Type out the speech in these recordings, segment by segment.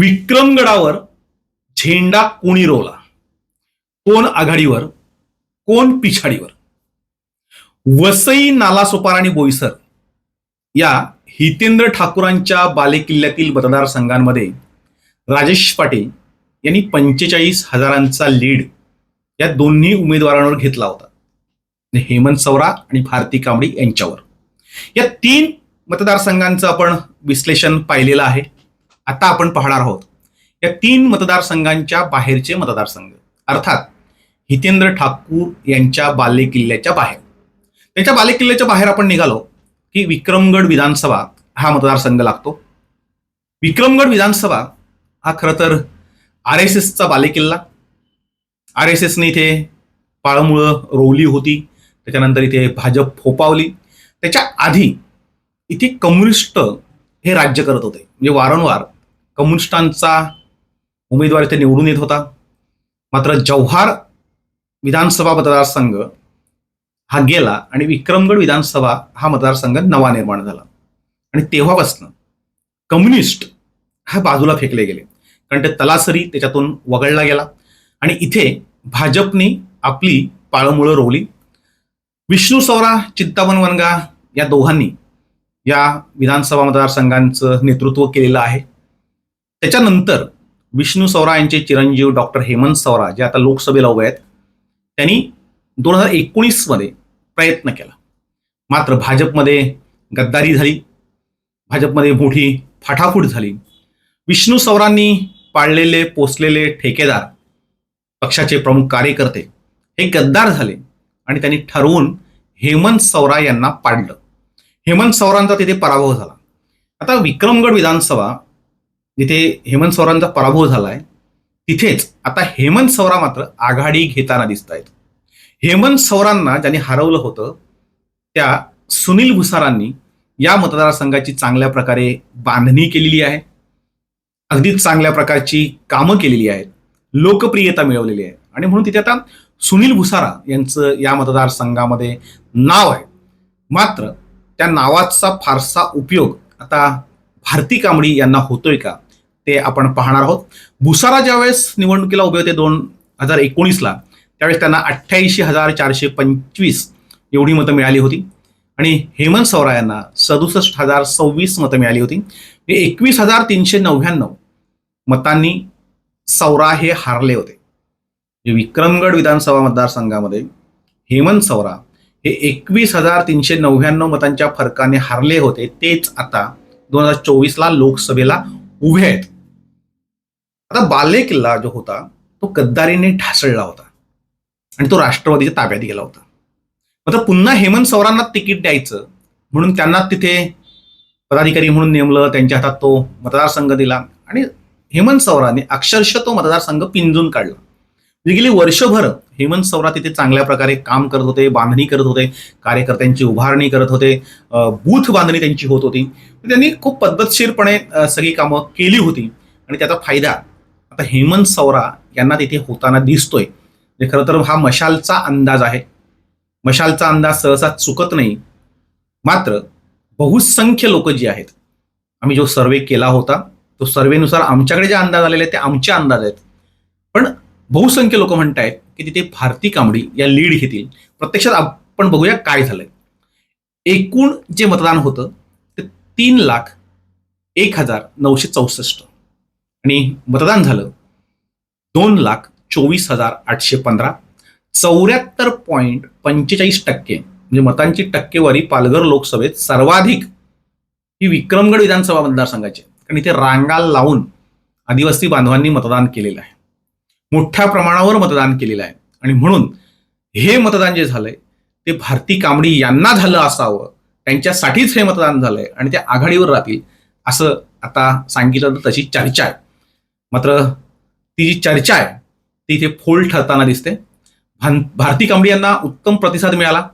विक्रमगडावर झेंडा कोणी रोवला? कोण आघाडीवर? कोण पिछाडीवर? वसई नालासोपार आणि बोईसर या हितेंद्र ठाकूरांच्या बालेकिल्ल्यातील मतदारसंघांमध्ये राजेश पाटील यांनी पंचेचाळीस हजारांचा लीड या दोन्ही उमेदवारांवर घेतला होता. हेमंत सवरा आणि भारती कांबडी यांच्यावर. या तीन मतदारसंघांचं आपण विश्लेषण पाहिलेलं आहे. आता आपण पाहणार आहोत. या तीन मतदारसंघांच्या बाहेरचे मतदारसंघ. अर्थात हितेंद्र ठाकूर यांच्या बालेकिल्ल्याच्या बाहेर. त्यांच्या बालेकिल्ल्याच्या बाहेर आपण निघालो की विक्रमगड विधानसभा हा मतदारसंघ लागतो. विक्रमगड विधानसभा हा खरं तर आर एस एसचा बालेकिल्ला. आर एस एसने इथे पाळमुळं रोवली होती. त्याच्यानंतर इथे भाजप फोपावली. त्याच्या आधी इथे कम्युनिस्ट हे राज्य करत होते. म्हणजे वारंवार कम्युनिस्टांचा उमेदवार इथे निवडून येत होता. मात्र जव्हार विधानसभा मतदारसंघ हा गेला आणि विक्रमगड विधानसभा हा मतदारसंघ नवा निर्माण झाला. आणि तेव्हापासून कम्युनिस्ट हा बाजूला फेकले गेले. कारण ते तलासरी त्याच्यातून वगळला गेला. आणि इथे भाजपने आपली पाळमुळं रोवली. विष्णू सौरा चित्तावन वनगा या दोघांनी या विधानसभा मतदारसंघांचं नेतृत्व केलेलं आहे. त्याच्यानंतर विष्णू सवरा यांचे चिरंजीव डॉक्टर हेमंत सवरा जे आता लोकसभेला उभे आहेत त्यांनी दोन हजार एकोणीसमध्ये प्रयत्न केला. मात्र भाजपमध्ये गद्दारी झाली भाजपमध्ये मोठी फाटाफूट झाली. विष्णू सवरांनी पाळलेले पोचलेले ठेकेदार पक्षाचे प्रमुख कार्यकर्ते हे गद्दार झाले आणि त्यांनी ठरवून हेमंत सवरा यांना पाडलं. हेमंत सवरांचा तिथे पराभव झाला. आता विक्रमगड विधानसभा जिथे हेमंत सौरांचा पराभव झालाय तिथेच आता हेमंत सौरा मात्र आघाडी घेताना दिसत आहेत हेमंत सौरांना ज्यांनी हरवलं होतं त्या सुनील भुसारांनी या मतदारसंघाची चांगल्या प्रकारे बांधणी केलेली आहे. अगदीच चांगल्या प्रकारची कामं केलेली आहेत. लोकप्रियता मिळवलेली आहे. आणि म्हणून तिथे आता सुनील भुसारा यांचं या मतदारसंघामध्ये नाव आहे. मात्र त्या नावाचा फारसा उपयोग आता भारती कांबडी यांना होतोय का? ते आपण पाहणार आहोत. भुसारा ज्यावेळेस निवडणुकीला उभे होते दोन हजार एकोणीसला त्यावेळेस त्यांना अठ्ठ्याऐंशी हजार चारशे पंचवीस एवढी मतं मिळाली होती. आणि हेमंत सौरा यांना सदुसष्ट हजार सव्वीस मतं मिळाली होती. एकवीस हजार तीनशे नव्याण्णव मतांनी सौरा हे हारले होते. विक्रमगड विधानसभा मतदारसंघामध्ये हेमंत सौरा हे एकवीस हजार तीनशे नव्याण्णव मतांच्या फरकाने हारले होते. तेच आता दोन हजार चोवीसला लोकसभेला उभे आहेत. आता बाले किल्ला जो होता तो गद्दारीने ढासळला होता. आणि तो राष्ट्रवादीच्या ताब्यात गेला होता. मग पुन्हा हेमंत सौरांना तिकीट द्यायचं म्हणून त्यांना तिथे पदाधिकारी म्हणून नेमलं त्यांच्या हातात तो मतदारसंघ दिला. आणि हेमंत सौराने अक्षरशः तो मतदारसंघ पिंजून काढला. म्हणजे गेली वर्षभर हेमंत सवरा तिथे चांगल्या प्रकारे काम करत होते बांधणी करत होते कार्यकर्त्यांची उभारणी करत होते बूथ बांधणी त्यांची होत होती. त्यांनी खूप पद्धतशीरपणे सगळी कामं केली होती. आणि त्याचा फायदा आता हेमंत सौरा यांना तिथे होताना दिसतोय. म्हणजे खरं तर हा मशालचा अंदाज आहे. मशालचा अंदाज सहसा चुकत नाही. मात्र बहुसंख्य लोक जी आहेत आम्ही जो सर्वे केला होता तो सर्वेनुसार आमच्याकडे जे अंदाज आलेले आहेत ते आमचे अंदाज आहेत. पण बहुसंख्य लोक म्हणतायत की तिथे भारती कांबडी या लीड घेतील. प्रत्यक्षात आपण बघूया काय झालंय. एकूण जे मतदान होतं ते तीन लाख एक हजार नऊशे चौसष्ट. आणि मतदान झालं. दोन लाख चोवीस हजार आठशे पंधरा. चौऱ्याहत्तर पॉईंट पंचेचाळीस टक्के म्हणजे मतांची टक्केवारी पालघर लोकसभेत सर्वाधिक ही विक्रमगड विधानसभा मतदारसंघाची कारण इथे रांगा लावून आदिवासी बांधवांनी मतदान केलेलं आहे. मोठ्या प्रमाणावर मतदान केलेलं आहे. आणि म्हणून हे मतदान जे झालंय ते भारती कांबडी यांना झालं असावं. त्यांच्यासाठीच हे मतदान झालंय. आणि ते आघाडीवर राहतील असं आता सांगितलं तर तशी चर्चा आहे. मात्र ती जी चर्चा आहे ती इथे फोल ठरताना दिसते. भान भारती कांबडी यांना उत्तम प्रतिसाद मिळाला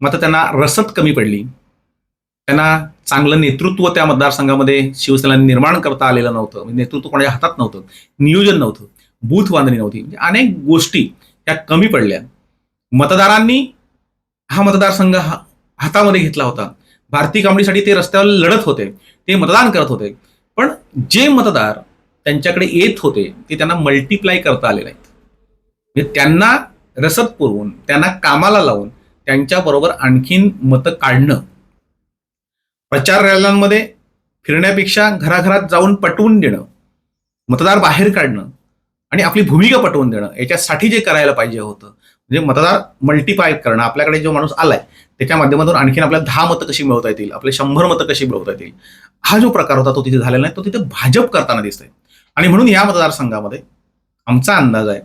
मात्र त्यांना रसद कमी पडली. त्यांना चांगलं नेतृत्व त्या मतदारसंघामध्ये शिवसेना निर्माण करता आलेलं नव्हतं. म्हणजे नेतृत्व कोणाच्या हातात नव्हतं. नियोजन नव्हतं. बूथ बांधणी नव्हती. म्हणजे अनेक गोष्टी त्या कमी पडल्या. मतदारांनी हा मतदारसंघ हा- हातामध्ये घेतला होता. भारती कांबडीसाठी ते रस्त्यावर लढत होते. ते मतदान करत होते. पण जे मतदार त्यांच्याकडे येत होते ते त्यांना मल्टिप्लाय करता आले नाहीत. म्हणजे त्यांना रसद पुरवून त्यांना कामाला लावून त्यांच्याबरोबर आणखीन मतं काढणं. प्रचार रॅल्यांमध्ये फिरण्यापेक्षा घराघरात जाऊन पटवून देणं मतदार बाहेर काढणं आणि आपली भूमिका पटवून देणं याच्यासाठी जे करायला पाहिजे होतं. म्हणजे मतदार मल्टिप्लाय करणं आपल्याकडे जो माणूस आलाय त्याच्या माध्यमातून आणखीन आपल्याला दहा मतं कशी मिळवता येतील आपले शंभर मतं कशी मिळवता येतील हा जो प्रकार होता तो तिथे झालेला नाही तो तिथे भाजप करताना दिसतोय. आणि म्हणून या मतदारसंघामध्ये आमचा अंदाज आहे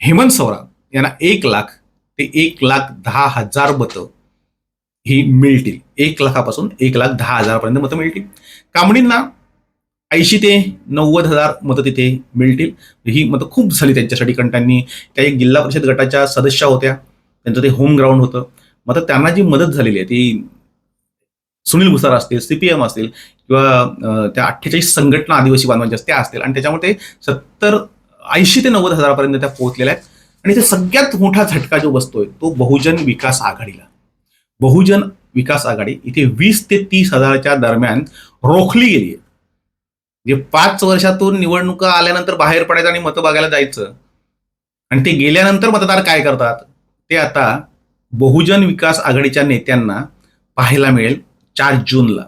हेमंत सवरा यांना एक लाख ते एक लाख दहा हजार मतं ही मिळतील. एक लाखापासून एक लाख दहा हजारापर्यंत मतं मिळतील. कांबळींना ऐंशी ते नव्वद हजार मतं तिथे मिळतील. ही मतं खूप झाली त्यांच्यासाठी कारण त्यांनी त्या एक जिल्हा परिषद गटाच्या सदस्या होत्या. त्यांचं ते होम ग्राउंड होतं. मग त्यांना जी मदत झालेली आहे ती सुनील भुसार असतील सीपीएम असतील किंवा त्या अठ्ठेचाळीस संघटना आदिवासी बांधवांच्या त्या असतील आणि त्याच्यामुळे ते सत्तर ऐंशी ते नव्वद हजारापर्यंत त्या पोहोचलेल्या आहेत. आणि ते सगळ्यात मोठा झटका जो बसतोय तो बहुजन विकास आघाडीला. बहुजन विकास आघाडी इथे वीस ते तीस हजाराच्या दरम्यान रोखली गेली आहे. जे पाच वर्षातून निवडणुका आल्यानंतर बाहेर पडायचं आणि मतं बघायला जायचं आणि ते गेल्यानंतर मतदार काय करतात? ते आता बहुजन विकास आघाडीच्या नेत्यांना पाहायला मिळेल. चार जूनला.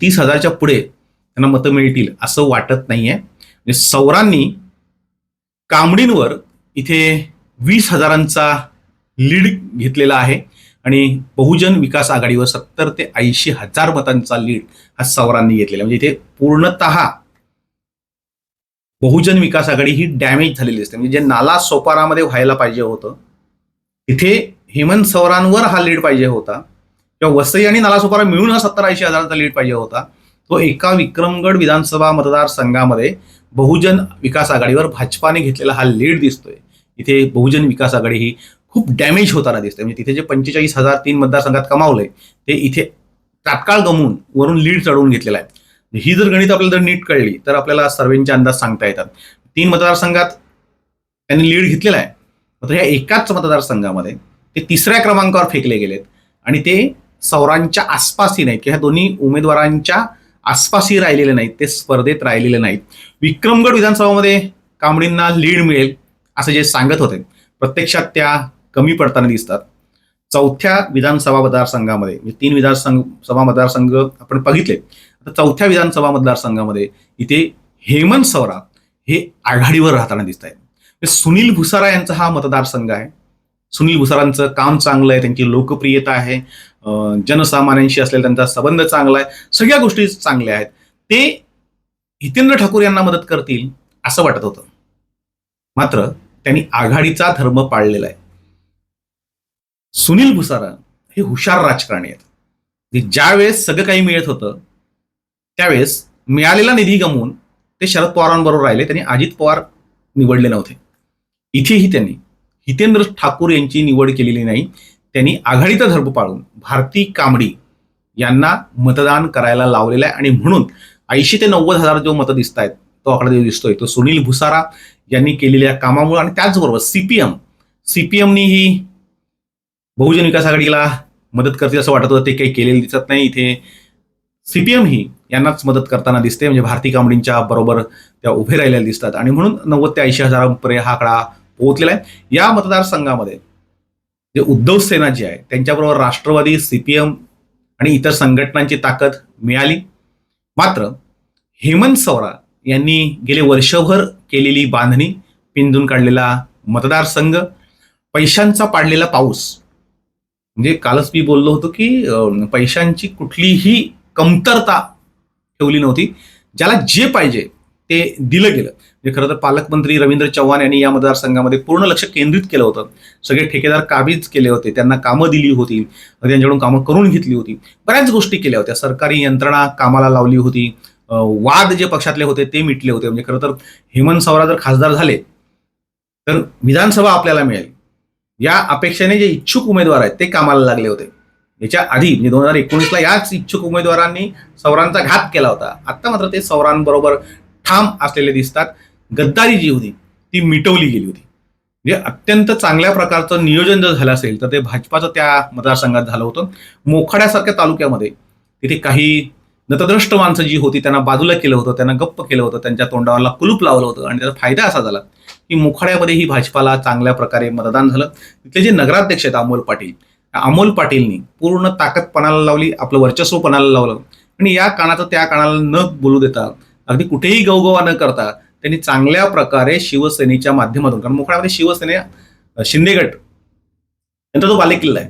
तीस हजारच्या पुढे त्यांना मतं मिळतील असं वाटत नाहीये. म्हणजे सौरांनी कांबडींवर इथे वीस हजारांचा लीड घेतलेला आहे. आणि बहुजन विकास आघाडीवर सत्तर ते ऐंशी हजार मतांचा लीड हा सौरांनी घेतलेला आहे. म्हणजे इथे पूर्णतः बहुजन विकास आघाडी ही डॅमेज झालेली असते म्हणजे जे नाला सोपारामध्ये व्हायला पाहिजे होतं तिथे हेमंत सौरांवर हा लीड पाहिजे होता. किंवा वसई आणि नालासोपारा मिळून हा सत्तर ऐंशी हजाराचा लीड पाहिजे होता. तो एका विक्रमगड विधानसभा मतदारसंघामध्ये बहुजन विकास आघाडीवर भाजपाने घेतलेला हा लीड दिसतोय. इथे बहुजन विकास आघाडी ही खूप डॅमेज होताना दिसते म्हणजे तिथे जे पंचेचाळीस हजार तीन मतदारसंघात कमावलंय ते इथे तात्काळ गमवून वरून लीड चढवून घेतलेला आहे. म्हणजे ही जर गणित आपल्याला जर नीट कळली तर आपल्याला सर्वेंचे अंदाज सांगता येतात. तीन मतदारसंघात त्यांनी लीड घेतलेला आहे. मात्र ह्या एकाच मतदारसंघामध्ये ते तिसऱ्या क्रमांकावर फेकले गेलेत. आणि ते सौरांच्या आसपासही नाहीत किंवा ह्या दोन्ही उमेदवारांच्या आसपासही राहिलेले नाहीत ते स्पर्धेत राहिलेले नाहीत. विक्रमगड विधानसभामध्ये कांबळींना लीड मिळेल असं जे सांगत होते. प्रत्यक्षात त्या कमी पडताना दिसतात. चौथ्या विधानसभा मतदारसंघामध्ये म्हणजे तीन विधानसंघ सभा मतदारसंघ आपण बघितले. आता चौथ्या विधानसभा मतदारसंघामध्ये इथे हेमंत सवरा हे आघाडीवर राहताना दिसत आहेत म्हणजे सुनील भुसारा यांचा हा मतदारसंघ आहे. सुनील भुसारांचं काम चांगलं आहे त्यांची लोकप्रियता आहे. जनसामान्यांशी असलेला त्यांचा संबंध चांगला आहे. सगळ्या गोष्टी चांगल्या आहेत. ते हितेंद्र ठाकूर यांना मदत करतील असं वाटत होतं. मात्र त्यांनी आघाडीचा धर्म पाळलेला आहे. सुनील भुसारा हे हुशार राजकारणी आहेत. ज्यावेळेस सगळं काही मिळत होतं त्यावेळेस मिळालेला निधी गमवून ते शरद पवारांबरोबर राहिले. त्यांनी अजित पवार निवडले नव्हते. इथेही त्यांनी हितेंद्र ठाकूर यांची निवड केलेली नाही. त्यांनी आघाडीचा धर्म पाळून भारती कांबडी यांना मतदान करायला लावलेला आहे. आणि म्हणून ऐंशी ते नव्वद हजार जो मतं दिसत आहेत तो आकडा जो दिसतोय तो सुनील भुसारा यांनी केलेल्या कामामुळे आणि त्याचबरोबर सीपीएम सीपीएमनी ही बहुजन विकास आघाडीला मदत करतील असं वाटत होतं. ते काही केलेलं दिसत नाही इथे. सीपीएम ही यांनाच मदत करताना दिसते म्हणजे भारती कांबडींच्या बरोबर त्या उभे राहिलेल्या दिसतात. आणि म्हणून नव्वद ते ऐंशी हजारांपर्यंत हा आकडा पोहोचलेला आहे. या मतदारसंघामध्ये जे उद्धव सेना जी आहे त्यांच्याबरोबर राष्ट्रवादी सीपीएम आणि इतर संघटनांची ताकद मिळाली. मात्र हेमंत सवरा यांनी गेले वर्षभर केलेली बांधणी पिंजून काढलेला मतदारसंघ पैशांचा पाडलेला पाऊस. म्हणजे कालच मी बोललो होतो की पैशांची कुठलीही कमतरता ठेवली नव्हती. ज्याला जे पाहिजे ते दिलं गेलं. म्हणजे खरं तर पालकमंत्री रवींद्र चव्हाण यांनी या मतदारसंघामध्ये पूर्ण लक्ष केंद्रित केलं होतं. सगळे ठेकेदार काबीज केले होते. त्यांना कामं दिली होती. त्यांच्याकडून कामं करून घेतली होती. बऱ्याच गोष्टी केल्या होत्या. सरकारी यंत्रणा कामाला लावली होती. वाद जे पक्षातले होते ते मिटले होते. म्हणजे खरं तर हेमंत सवरा जर खासदार झाले तर विधानसभा आपल्याला मिळेल. या अपेक्षेने जे इच्छुक उमेदवार आहेत ते कामाला लागले होते. याच्या आधी म्हणजे दोन हजार एकोणीसला याच इच्छुक उमेदवारांनी सौरांचा घात केला होता. आता मात्र ते सौरांबरोबर ठाम असलेले दिसतात. गद्दारी जी होती ती मिटवली गेली होती. म्हणजे अत्यंत चांगल्या प्रकारचं नियोजन जर झालं असेल तर ते भाजपाचं त्या मतदारसंघात झालं होतं. मोखाड्यासारख्या तालुक्यामध्ये तिथे काही नतद्रष्ट माणसं जी होती त्यांना बाजूला केलं होतं त्यांना गप्प केलं होतं त्यांच्या तोंडावरला कुलूप लावलं होतं आणि त्याचा फायदा असा झाला की मुखाड्यामध्ये ही भाजपाला चांगल्या प्रकारे मतदान झालं. तिथले जे नगराध्यक्ष आहेत अमोल पाटील अमोल पाटीलनी पूर्ण ताकद पणाला लावली आपलं वर्चस्व पणाला लावलं. आणि या कानाचं त्या कानाला न बोलू देता अगदी कुठेही गवगवा न करता त्यांनी चांगल्या प्रकारे शिवसेनेच्या माध्यमातून कारण मोकळ्यामध्ये शिवसेने शिंदेगट यांचा तो बालेकिल्ला आहे.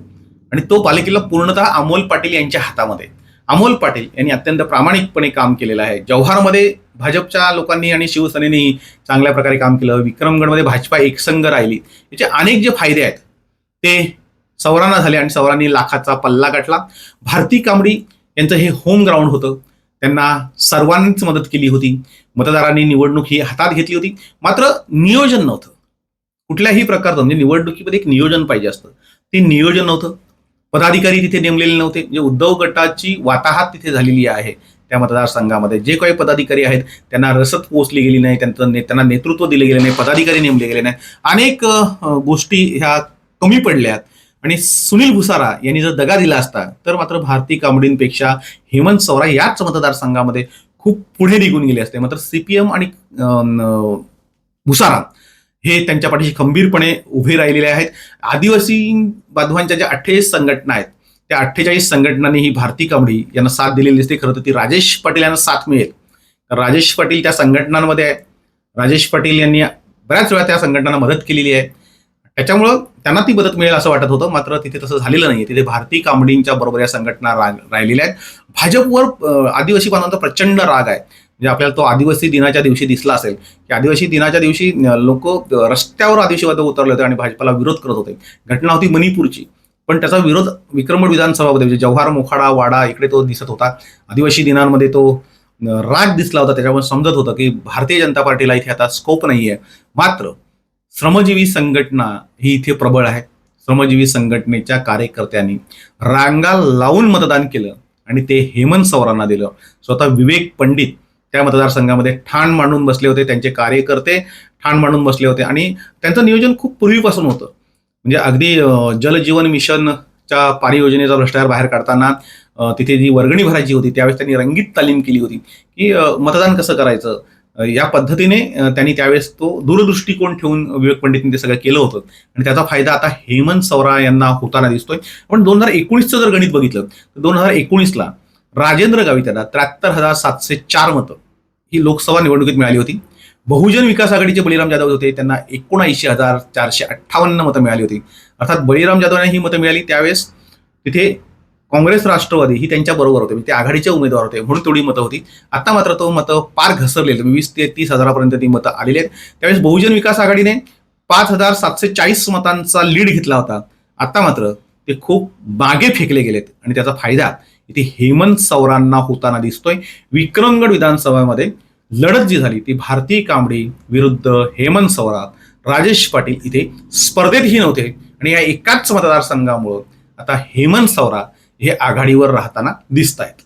आणि तो बालेकिल्ला पूर्णतः अमोल पाटील यांच्या हातामध्ये. अमोल पाटील यांनी अत्यंत प्रामाणिकपणे काम केलेलं आहे. जव्हारमध्ये भाजपच्या लोकांनी आणि शिवसेनेनेही चांगल्या प्रकारे काम केलं. विक्रमगडमध्ये भाजपा एकसंघ राहिली. याचे अनेक जे फायदे आहेत ते सवरांना झाले आणि सवरांनी लाखाचा पल्ला गाठला. भारती कांबडी यांचं हे होम ग्राउंड होतं. त्यांना सर्वांनीच मदत केली होती. मतदारांनी निवडणूक ही हातात घेतली होती. मात्र नियोजन नव्हतं. कुठल्याही प्रकारचं म्हणजे निवडणुकीमध्ये एक नियोजन पाहिजे असतं. ते नियोजन नव्हतं. पदाधिकारी तिथे नेमलेले नव्हते. म्हणजे उद्धव गटाची वाताहात तिथे झालेली आहे त्या मतदारसंघामध्ये. जे काही पदाधिकारी आहेत त्यांना रसद पोहोचली गेली नाही. त्यांचं ने- त्यांना नेतृत्व दिले गेले नाही. पदाधिकारी नेमले गेले नाही. अनेक गोष्टी ह्या कमी पडल्यात. आणि सुनील भुसारा यांनी जर दगा दिला असता तर मात्र भारती कांबडींपेक्षा हेमंत सौरा याच मतदारसंघामध्ये खूप पुढे निघून गेले असते. मात्र सीपीएम आणि भुसारा हे त्यांच्या पाठीशी खंबीरपणे उभे राहिलेले आहेत. आदिवासी बांधवांच्या ज्या अठ्ठेचाळीस संघटना आहेत त्या अठ्ठेचाळीस संघटनांनी ही भारती कांबडी यांना साथ दिलेली असते खरं तर ती राजेश पाटील यांना साथ मिळेल. तर राजेश पाटील त्या संघटनांमध्ये आहे राजेश पाटील यांनी बऱ्याच वेळा त्या संघटनांना मदत केलेली आहे. त्याच्यामुळं त्यांना ती मदत मिळेल असं वाटत होतं. मात्र तिथे तसं झालेलं नाही तिथे भारतीय कांबडींच्या बरोबर या संघटना राहिलेल्या आहेत. भाजपवर आदिवासी बांधवांचा प्रचंड राग आहे. म्हणजे आपल्याला तो आदिवासी दिनाच्या दिवशी दिसला असेल. की आदिवासी दिनाच्या दिवशी लोक रस्त्यावर आदिवासीवाद उतरले होते आणि भाजपाला विरोध करत होते. घटना होती मणिपूरची. पण त्याचा विरोध विक्रमगड विधानसभामध्ये म्हणजे जव्हार मोखाडा वाडा इकडे तो दिसत होता. आदिवासी दिनांमध्ये तो राग दिसला होता. त्याच्यामुळे समजत होतं की भारतीय जनता पार्टीला इथे आता स्कोप नाही आहे मात्र श्रमजीवी संघटना ही इथे प्रबळ आहे. श्रमजीवी संघटनेच्या कार्यकर्त्यांनी रांगा लावून मतदान केलं आणि ते हेमंत सौरांना दिलं. स्वतः विवेक पंडित त्या मतदारसंघामध्ये ठाण मांडून बसले होते. त्यांचे कार्यकर्ते ठाण मांडून बसले होते आणि त्यांचं नियोजन खूप पूर्वीपासून होतं. म्हणजे अगदी जलजीवन मिशनच्या पारियोजनेचा भ्रष्टाचार बाहेर काढताना तिथे जी वर्गणी भरायची होती त्यावेळेस त्यांनी रंगीत तालीम केली होती की मतदान कसं करायचं? या पद्धतीने त्यांनी त्यावेळेस तो दूरदृष्टिकोन ठेवून विवेक पंडितने ते सगळं केलं होतं. आणि त्याचा फायदा आता हेमंत सौरा यांना होताना दिसतोय. पण दोन हजार एकोणीसचं जर गणित बघितलं तर दोन हजार एकोणीसला राजेंद्र गावित यांना त्र्याहत्तर हजार सातशे चार मतं ही लोकसभा निवडणुकीत मिळाली होती. बहुजन विकास आघाडीचे बळीराम जाधव होते त्यांना एकोणऐंशी हजार चारशे अठ्ठावन्न मतं मिळाली होती. अर्थात बळीराम जाधव यांना ही मतं मिळाली. त्यावेळेस तिथे काँग्रेस राष्ट्रवादी ही त्यांच्या बरोबर होते म्हणजे ते आघाडीचे उमेदवार होते म्हणून तेवढी मतं होती. आता मात्र तो मतं पार घसरलेले वीस ते तीस हजारापर्यंत ती मतं आलेली आहेत. त्यावेळेस बहुजन विकास आघाडीने पाच हजार सातशे चाळीस मतांचा लीड घेतला होता. आता मात्र ते खूप मागे फेकले गेलेत आणि त्याचा फायदा इथे हेमंत सौरांना होताना दिसतोय. विक्रमगड विधानसभामध्ये लढत जी झाली ती भारती कांबडी विरुद्ध हेमंत सौरात राजेश पाटील इथे स्पर्धेतही नव्हते. आणि या एकाच मतदारसंघामुळं आता हेमंत सौरा हे आघाडीवर राहताना दिसत आहेत